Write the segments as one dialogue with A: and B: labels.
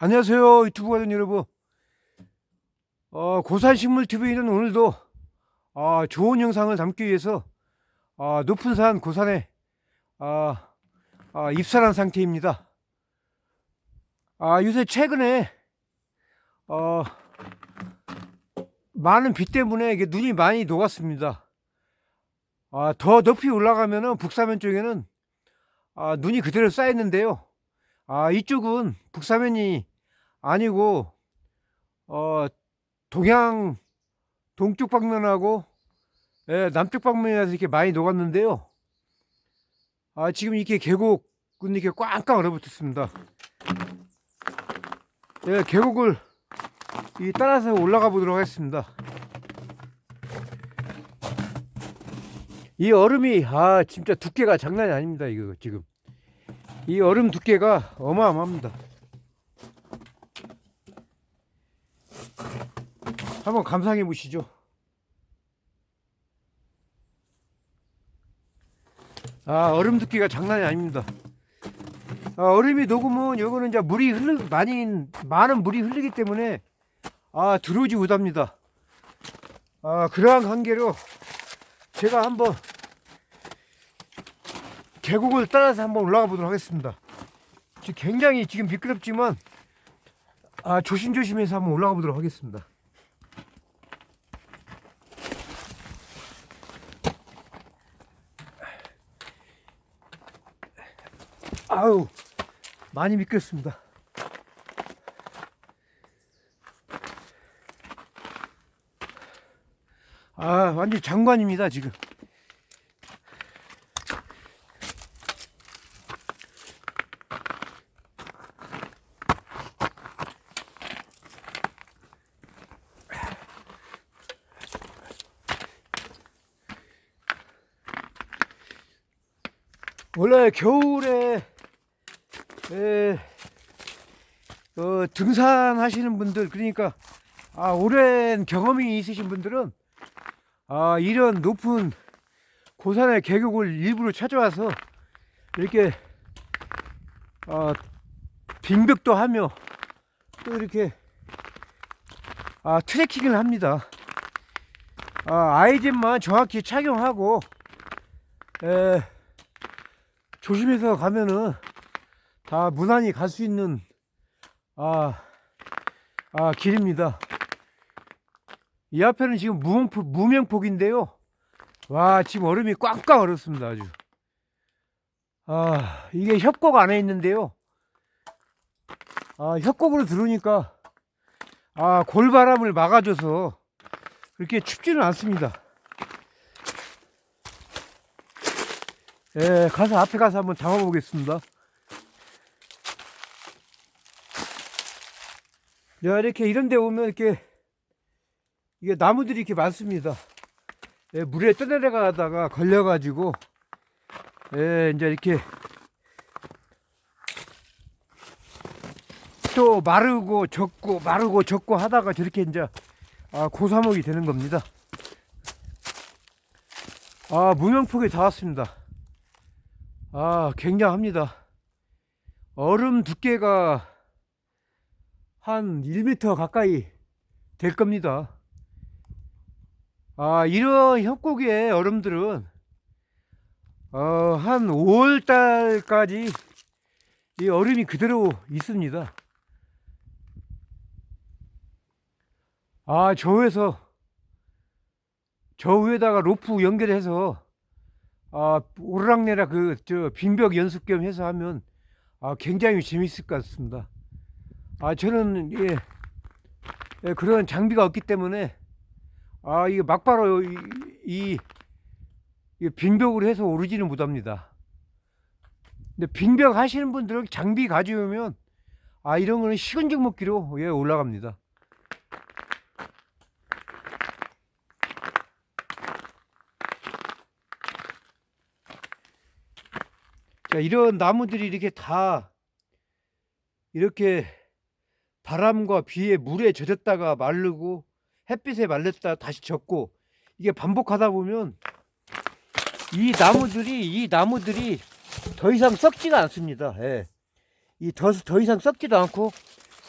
A: 안녕하세요 유튜브 가족 여러분. 어, 고산식물TV는 오늘도 아, 좋은 영상을 담기 위해서 아, 높은 산 고산에 아, 아, 입산한 상태입니다. 아, 요새 최근에 어, 많은 비 때문에 이게 눈이 많이 녹았습니다. 아, 더 높이 올라가면은 북사면 쪽에는 아, 눈이 그대로 쌓였는데요. 아, 이쪽은 북사면이 아니고, 어, 동양, 동쪽 방면하고, 예, 남쪽 방면이라서 이렇게 많이 녹았는데요. 아, 지금 이렇게 계곡은 이렇게 꽝꽝 얼어붙었습니다. 예, 계곡을 이 따라서 올라가 보도록 하겠습니다. 이 얼음이, 아, 진짜 두께가 장난이 아닙니다, 이거 지금. 이 얼음 두께가 어마어마합니다. 한번 감상해 보시죠. 아, 얼음 두께가 장난이 아닙니다. 아, 얼음이 녹으면 요거는 이제 물이 흐르 많이 많은 물이 흐르기 때문에 아, 들어오지 못합니다. 아, 그러한 관계로 제가 한번 계곡을 따라서 한번 올라가 보도록 하겠습니다. 굉장히 지금 미끄럽지만 아, 조심조심해서 한번 올라가 보도록 하겠습니다. 아우 많이 미끄럽습니다. 아 완전 장관입니다 지금. 원래 겨울에 에, 어, 등산하시는 분들 그러니까 아, 오랜 경험이 있으신 분들은 아, 이런 높은 고산의 계곡을 일부러 찾아와서 이렇게 어, 빙벽도 하며 또 이렇게 아, 트레킹을 합니다. 아, 아이젠만 정확히 착용하고 에, 조심해서 가면은 다 무난히 갈 수 있는 아, 아 길입니다. 이 앞에는 지금 무명폭, 무명폭인데요. 와 지금 얼음이 꽝꽝 얼었습니다 아주. 아 이게 협곡 안에 있는데요. 아 협곡으로 들어오니까 아 골바람을 막아줘서 그렇게 춥지는 않습니다. 예, 가서 앞에 가서 한번 잡아보겠습니다. 야, 이렇게 이런 데 오면 이렇게 이게 나무들이 이렇게 많습니다. 예, 물에 떠내려가다가 걸려가지고 예, 이제 이렇게 또 마르고 젖고 마르고 젖고 하다가 저렇게 이제 아, 고사목이 되는 겁니다. 아, 무명폭에 다 왔습니다. 아, 굉장합니다. 얼음 두께가 한 1m 가까이 될 겁니다. 아, 이런 협곡의 얼음들은 어, 한 5월 달까지 이 얼음이 그대로 있습니다. 아, 저 위에서 저 위에다가 로프 연결해서 아, 오르락내락 그, 저, 빈벽 연습 겸 해서 하면, 아, 굉장히 재밌을 것 같습니다. 아, 저는, 예, 예, 그런 장비가 없기 때문에, 아, 이게 막바로 이, 이, 이 빈벽으로 해서 오르지는 못합니다. 근데 빈벽 하시는 분들은 장비 가져오면, 아, 이런 거는 식은 죽 먹기로, 예, 올라갑니다. 자, 이런 나무들이 이렇게 다 이렇게 바람과 비에 물에 젖었다가 마르고 햇빛에 말렸다 다시 젖고 이게 반복하다 보면 이 나무들이 이 나무들이 더 이상 썩지가 않습니다. 예. 이더 더 이상 썩지도 않고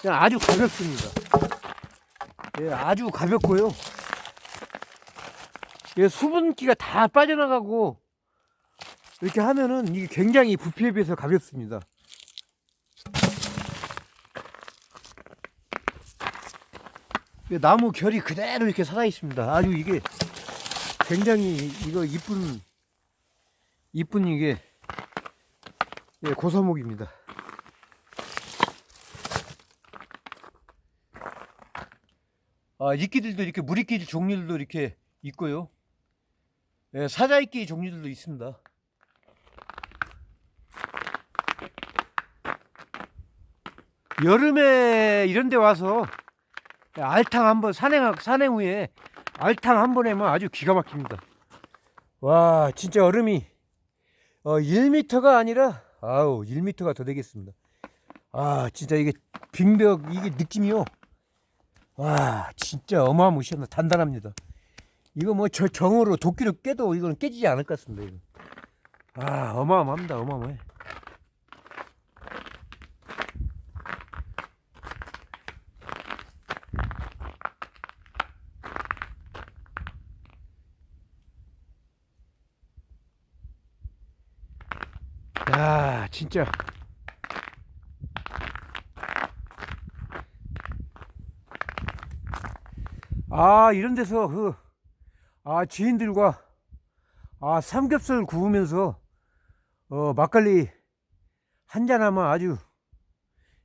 A: 그냥 아주 가볍습니다. 예, 아주 가볍고요. 예, 수분기가 다 빠져나가고 이렇게 하면은 이게 굉장히 부피에 비해서 가볍습니다. 나무 결이 그대로 이렇게 살아 있습니다. 아주 이게 굉장히 이거 이쁜 이쁜 이게 예, 고사목입니다. 아, 이끼들도 이렇게 물이끼 종류들도 이렇게 있고요. 예, 사자이끼 종류들도 있습니다. 여름에 이런 데 와서 알탕 한번 산행 산행 후에 알탕 한 번 해면 아주 기가 막힙니다. 와, 진짜 얼음이 어 1m가 아니라 아우 1m가 더 되겠습니다. 아, 진짜 이게 빙벽 이게 느낌이요. 와, 진짜 어마무시합니다. 단단합니다. 이거 뭐 저 정으로 도끼로 깨도 이거는 깨지지 않을 것 같습니다. 이거. 아, 어마어마합니다. 어마어마해. 야, 진짜. 아, 이런 데서 그, 아, 지인들과, 아, 삼겹살 구우면서, 어, 막걸리 한잔 하면 아주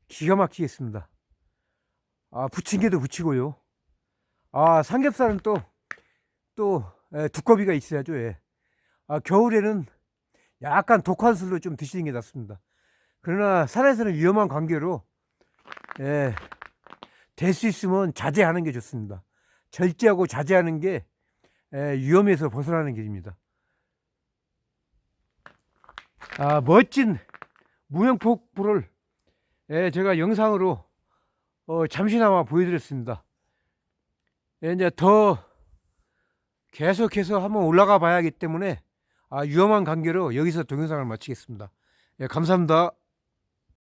A: 기가 막히겠습니다. 아, 부침개도 부치고요. 아, 삼겹살은 또, 또, 에, 두꺼비가 있어야죠, 예. 아, 겨울에는 약간 독한 술로 좀 드시는 게 낫습니다. 그러나 산에서는 위험한 관계로 예, 될 수 있으면 자제하는 게 좋습니다. 절제하고 자제하는 게 예, 위험에서 벗어나는 길입니다. 아, 멋진 무명폭포를 예, 제가 영상으로 어, 잠시나마 보여드렸습니다. 예, 이제 더 계속해서 한번 올라가 봐야 하기 때문에 아, 위험한 관계로 여기서 동영상을 마치겠습니다. 예, 감사합니다.